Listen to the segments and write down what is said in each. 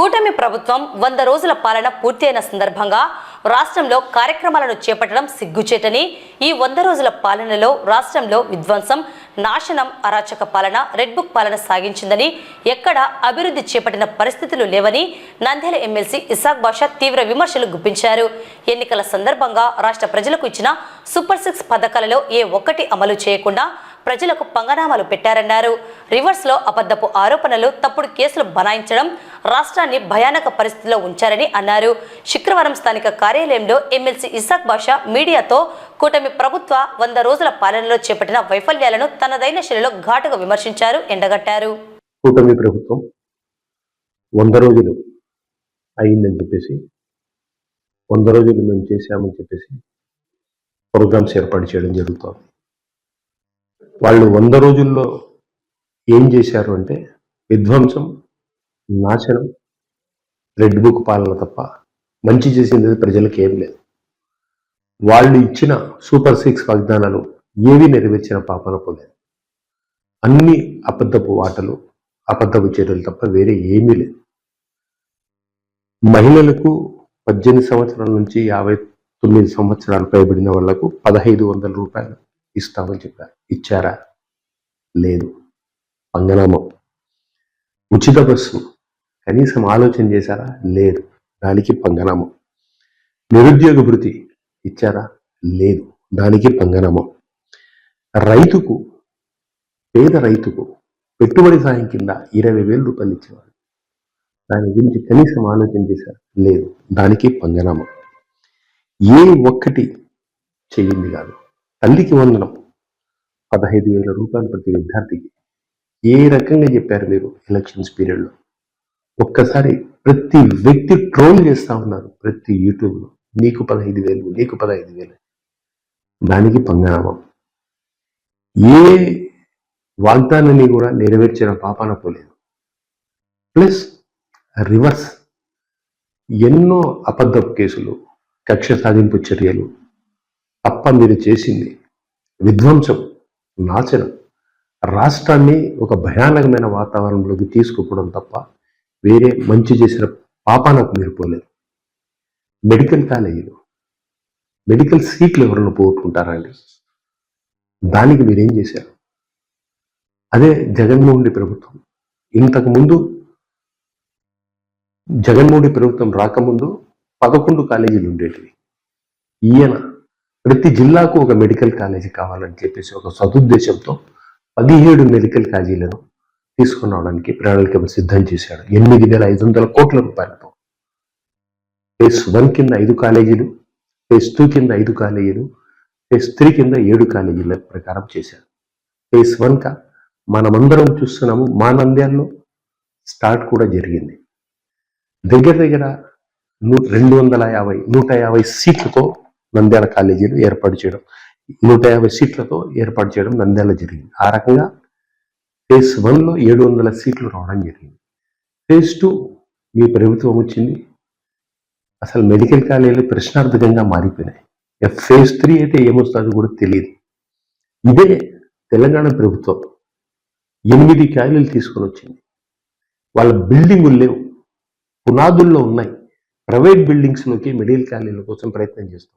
కూటమి ప్రభుత్వం వంద రోజుల పాలన పూర్తయిన సందర్భంగా రాష్ట్రంలో కార్యక్రమాలను చేపట్టడం సిగ్గుచేటని ఈ వంద రోజుల పాలనలో రాష్ట్రంలో విధ్వంసం నాశనం అరాచక పాలన రెడ్ బుక్ పాలన సాగించిందని ఎక్కడ అభివృద్ధి చేపట్టిన పరిస్థితులు లేవని నంద్యాల ఎమ్మెల్సీ ఇసాక్ బాషా తీవ్ర విమర్శలు గుప్పించారు. ఎన్నికల సందర్భంగా రాష్ట్ర ప్రజలకు ఇచ్చిన సూపర్ సిక్స్ పథకాలలో ఏ ఒక్కటి అమలు చేయకుండా ప్రజలకు పంగనామాలు పెట్టారన్నారు. రివర్స్లో అబద్ధపు ఆరోపణలు తప్పుడు కేసులు బనాయించడం రాష్ట్రాన్ని భయానక పరిస్థితిలో ఉంచారని అన్నారు. శుక్రవారం స్థానిక కార్యాలయంలో ఎమ్మెల్సీ ఇసాక్ బాషా మీడియాతో కూటమి ప్రభుత్వ వంద రోజుల పాలనలో చేపట్టిన వైఫల్యాలను తనదైన శైలిలో ఘాటుగా విమర్శించారు ఎండగట్టారు. కూటమి ప్రభుత్వం వంద రోజులు అయిందని చెప్పేసి వంద రోజులు మేము చేశామని చెప్పేసి ప్రోగ్రామ్స్ ఏర్పాటు చేయడం జరుగుతుంది. వాళ్ళు వంద రోజుల్లో ఏం చేశారు అంటే విధ్వంసం నాశనం రెడ్ బుక్ పాలన తప్ప మంచి చేసింది ప్రజలకు ఏం లేదు. వాళ్ళు ఇచ్చిన సూపర్ సిక్స్ వాగ్దానాలు ఏవి నెరవేర్చిన పాపన పోలేదు. అన్ని అబద్ధపు వాటలు అబద్ధపు చర్యలు తప్ప వేరే ఏమీ లేదు. మహిళలకు పద్దెనిమిది సంవత్సరాల నుంచి యాభై తొమ్మిది సంవత్సరాలు పైబడిన వాళ్ళకు పదహైదు వందల రూపాయలు ఇస్తామని చెప్పారు ఇచ్చారా? లేదు. పంగనామం. ఉచిత బస్సు. కనీసం ఆలోచన చేశారా? లేదు. దానికి పంగనామం. నిరుద్యోగ భృతి ఇచ్చారా? లేదు. దానికి పంగనామం. రైతుకు పేద రైతుకు పెట్టుబడి సాయం కింద ఇరవై వేల రూపాయలు ఇచ్చేవారు దాని గురించి కనీసం ఆలోచన చేశారు? లేదు. దానికి పంగనామం. ఏ ఒక్కటి చెయ్యింది కాదు. తల్లికి వందనం. పదహైదు వేల రూపాయలు ప్రతి విద్యార్థికి. ఏ రకంగా చెప్పారు మీరు ఎలక్షన్స్ పీరియడ్లో ఒక్కసారి ప్రతి వ్యక్తి ట్రోల్ చేస్తా ఉన్నారు ప్రతి యూట్యూబ్లో. నీకు పదహైదు వేలు నీకు పదహైదు వేలు. దానికి పంగనామం ఏ వాగ్దానాన్ని కూడా నెరవేర్చిన పాపాన పోలేదు. Plus reverse. ఎన్నో అబద్ధపు కేసులు కక్ష సాధింపు చర్యలు తప్ప మీరు చేసింది. విధ్వంసం నాశనం. రాష్ట్రాన్ని ఒక భయానకమైన వాతావరణంలోకి తీసుకుపోవడం తప్ప వేరే మంచి చేసిన పాపాలకు మీరు పోలేదు. మెడికల్ కాలేజీలు మెడికల్ సీట్లు ఎవరైనా పోగొట్టుకుంటారా అండి? దానికి మీరేం చేశారు? అదే జగన్మోహన్ రెడ్డి ప్రభుత్వం. ఇంతకుముందు జగన్మోహన్ ప్రభుత్వం రాకముందు పదకొండు కాలేజీలు ఉండేటివి. ఈయన ప్రతి జిల్లాకు ఒక మెడికల్ కాలేజీ కావాలని చెప్పేసి ఒక సదుద్దేశంతో పదిహేడు మెడికల్ కాలేజీలను తీసుకుని రావడానికి ప్రణాళిక సిద్ధం చేశాడు. ఎనిమిది వేల ఐదు వందల కోట్ల రూపాయలతో. ఫేస్ వన్ కింద ఐదు కాలేజీలు ఫేస్ టూ కింద ఐదు కాలేజీలు ఫేస్ త్రీ కింద ఏడు కాలేజీల ప్రకారం చేశాడు. ఫేస్ వన్ కా మనమందరం చూస్తున్నాము మా నంద్యాల్లో స్టార్ట్ కూడా జరిగింది. దగ్గర దగ్గర రెండు వందల యాభై నూట యాభై సీట్లతో నంద్యాల కాలేజీలు ఏర్పాటు చేయడం నూట యాభై సీట్లతో ఏర్పాటు చేయడం నంద్యాల జరిగింది. ఆ రకంగా ఫేజ్ వన్లో ఏడు వందల సీట్లు రావడం జరిగింది. ఫేజ్ టూ మీ ప్రభుత్వం వచ్చింది. అసలు మెడికల్ కాలేజీలు ప్రశ్నార్థకంగా మారిపోయినాయి. ఫేజ్ త్రీ అయితే ఏమొస్తుందో కూడా తెలియదు. ఇదే తెలంగాణ ప్రభుత్వం ఎనిమిది కాయలు తీసుకొని వచ్చింది. వాళ్ళ బిల్డింగులు లేవు. పునాదుల్లో ఉన్నాయి. ప్రైవేట్ బిల్డింగ్స్లోకి మెడికల్ కాలేజీల కోసం ప్రయత్నం చేస్తాం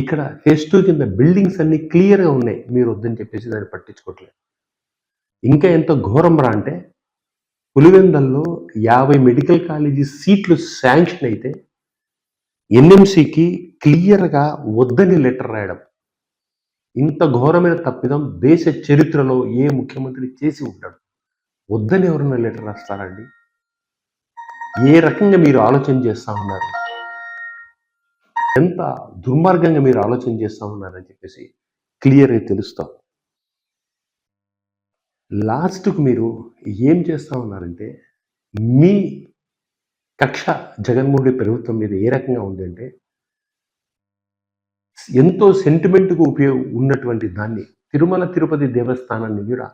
ఇక్కడ ఫేజ్ టూ కింద బిల్డింగ్స్ అన్ని క్లియర్గా ఉన్నాయి. మీరు వద్దని చెప్పేసి దాన్ని పట్టించుకోవట్లేదు. ఇంకా ఎంత ఘోరం రా అంటే పులివెందల్లో యాభై మెడికల్ కాలేజీ సీట్లు శాంక్షన్ అయితే ఎన్ఎంసికి క్లియర్గా వద్దని లెటర్ రాయడం. ఇంత ఘోరమైన తప్పిదం దేశ చరిత్రలో ఏ ముఖ్యమంత్రి చేసి ఉంటాడు వద్దని ఎవరైనా లెటర్ రాస్తారండి ఏ రకంగా మీరు ఆలోచన చేస్తా ఉన్నారు? ఎంత దుర్మార్గంగా మీరు ఆలోచన చేస్తా ఉన్నారని చెప్పేసి క్లియర్గా తెలుస్తాం. లాస్ట్కు మీరు ఏం చేస్తా ఉన్నారంటే మీ కక్ష జగన్మోహన్ రెడ్డి ప్రభుత్వం మీద ఏ రకంగా ఉందంటే ఎంతో సెంటిమెంట్కు ఉపయోగ ఉన్నటువంటి దాన్ని తిరుమల తిరుపతి దేవస్థానాన్ని కూడా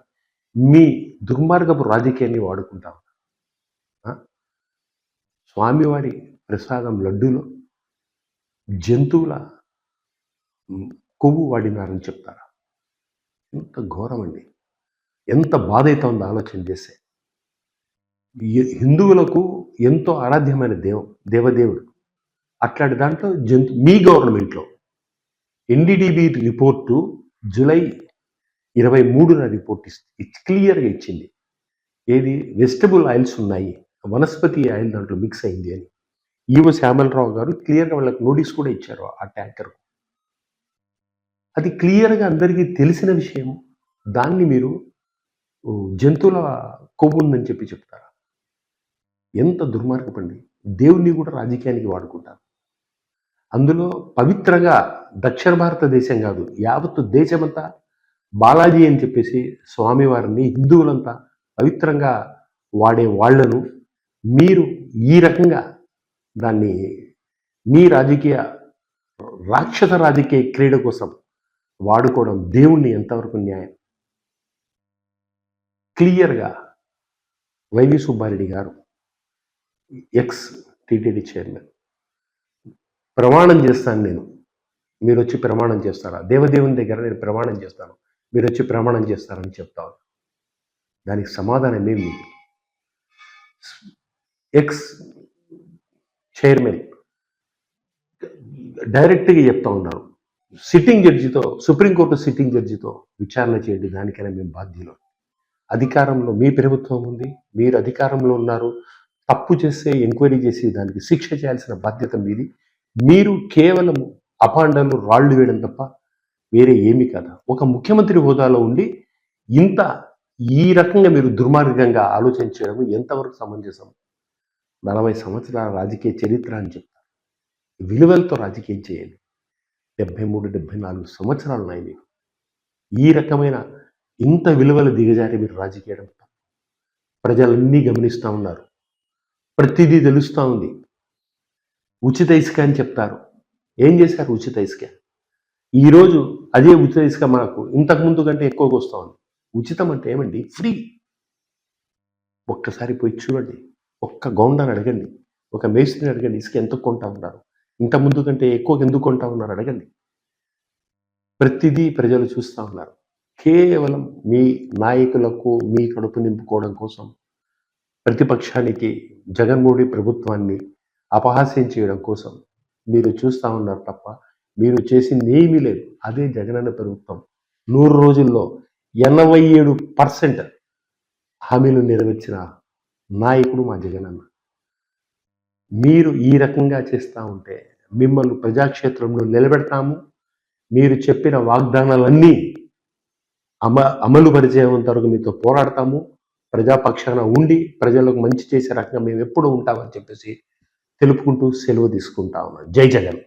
మీ దుర్మార్గపు రాజకీయాన్ని వాడుకుంటాం స్వామివారి ప్రసాదం లడ్డూలో జంతువుల కొవ్వు వాడినారని చెప్తారా. ఎంత ఘోరమండి. అండి ఎంత బాధ ఉందో ఆలోచన చేస్తే. హిందువులకు ఎంతో ఆరాధ్యమైన దేవ దేవదేవుడు. అట్లాంటి దాంట్లో జంతు మీ గవర్నమెంట్లో ఎన్డీడీబీ రిపోర్టు జూలై ఇరవై మూడున రిపోర్ట్ ఇచ్చి క్లియర్గా ఇచ్చింది. ఏది వెజిటబుల్ ఆయిల్స్ ఉన్నాయి వనస్పతి ఆయిల్ దాంట్లో మిక్స్ అయింది అని. ఈవో శ్యామలరావు గారు క్లియర్గా వాళ్ళకి నోటీస్ కూడా ఇచ్చారు ఆ ట్యాంకర్ అది క్లియర్గా అందరికీ తెలిసిన విషయం దాన్ని మీరు జంతువుల కొవ్వు ఉందని చెప్పి చెప్తారా? ఎంత దుర్మార్గపండి దేవుణ్ణి కూడా రాజకీయానికి వాడుకుంటారు. అందులో పవిత్రంగా దక్షిణ భారతదేశం కాదు యావత్తు దేశమంతా బాలాజీ అని చెప్పేసి స్వామివారిని హిందువులంతా పవిత్రంగా వాడే వాళ్ళను మీరు ఈ రకంగా దాన్ని మీ రాజకీయ రాక్షస రాజకీయ క్రీడ కోసం వాడుకోవడం దేవుణ్ణి ఎంతవరకు న్యాయం? క్లియర్గా వైవి సుబ్బారెడ్డి గారు ఎక్స్ టీటీడీ చైర్మన్ ప్రమాణం చేస్తాను నేను. మీరు వచ్చి ప్రమాణం చేస్తారా? దేవదేవుని దగ్గర నేను ప్రమాణం చేస్తాను. మీరు వచ్చి ప్రమాణం చేస్తారని చెప్తాను దానికి సమాధానం ఏమి లేదు. Ex chairman. డైరెక్ట్గా చెప్తా ఉన్నారు. సిట్టింగ్ జడ్జితో సుప్రీంకోర్టు సిట్టింగ్ జడ్జితో విచారణ చేయండి దానికైనా మేము బాధ్యులు. అధికారంలో మీ ప్రభుత్వం ఉంది మీరు అధికారంలో ఉన్నారు. తప్పు చేస్తే ఎంక్వైరీ చేసి దానికి శిక్ష చేయాల్సిన బాధ్యత మీది. మీరు కేవలం అపాండాలు రాళ్ళు వేయడం తప్ప వేరే ఏమీ కదా. ఒక ముఖ్యమంత్రి హోదాలో ఉండి ఇంత ఈ రకంగా మీరు దుర్మార్గంగా ఆలోచించడం ఎంతవరకు సమంజసం? నలభై సంవత్సరాల రాజకీయ చరిత్ర అని చెప్తారు. విలువలతో రాజకీయం చేయండి. డెబ్బై మూడు డెబ్బై నాలుగు సంవత్సరాలు ఉన్నాయి మీకు. ఈ రకమైన ఇంత విలువలు దిగజారి మీరు రాజకీయం ప్రజలన్నీ గమనిస్తూ ఉన్నారు. ప్రతిదీ తెలుస్తూ ఉంది. ఉచిత ఇసుక అని చెప్తారు. ఏం చేశారు ఉచిత ఇసుక? ఈరోజు అదే ఉచిత ఇసుక మనకు ఇంతకు ముందు కంటే ఎక్కువగా వస్తూ ఉంది. ఉచితం అంటే ఏమండి? ఫ్రీ. ఒక్కసారి పోయి చూడండి. ఒక్క గౌండాన్ని అడగండి. ఒక మేస్త్రిని అడగండి. ఇసుక ఎంత కొంటా ఉన్నారు? ఇంత ముందు కంటే ఎక్కువ ఎందుకు కొంటా ఉన్నారు? అడగండి. ప్రతిదీ ప్రజలు చూస్తూ ఉన్నారు. కేవలం మీ నాయకులకు మీ కడుపు నింపుకోవడం కోసం ప్రతిపక్షానికి జగన్మోహన్ ప్రభుత్వాన్ని అపహాస్యం చేయడం కోసం మీరు చూస్తూ ఉన్నారు తప్ప మీరు చేసింది ఏమీ లేదు. అదే జగనన్న ప్రభుత్వం నూరు రోజుల్లో ఎనభై ఏడు పర్సెంట్ హామీలు నెరవేర్చిన నాయకుడు మా జగనన్న. మీరు ఈ రకంగా చేస్తూ ఉంటే మిమ్మల్ని ప్రజాక్షేత్రంలో నిలబెడతాము. మీరు చెప్పిన వాగ్దానాలన్నీ అమ అమలు పరిచేంత వరకు మీతో పోరాడతాము. ప్రజాపక్షాన ఉండి ప్రజలకు మంచి చేసే రకంగా మేము ఎప్పుడు ఉంటామని చెప్పేసి తెలుపుకుంటూ సెలవు తీసుకుంటా ఉన్నాం. జై జగన్.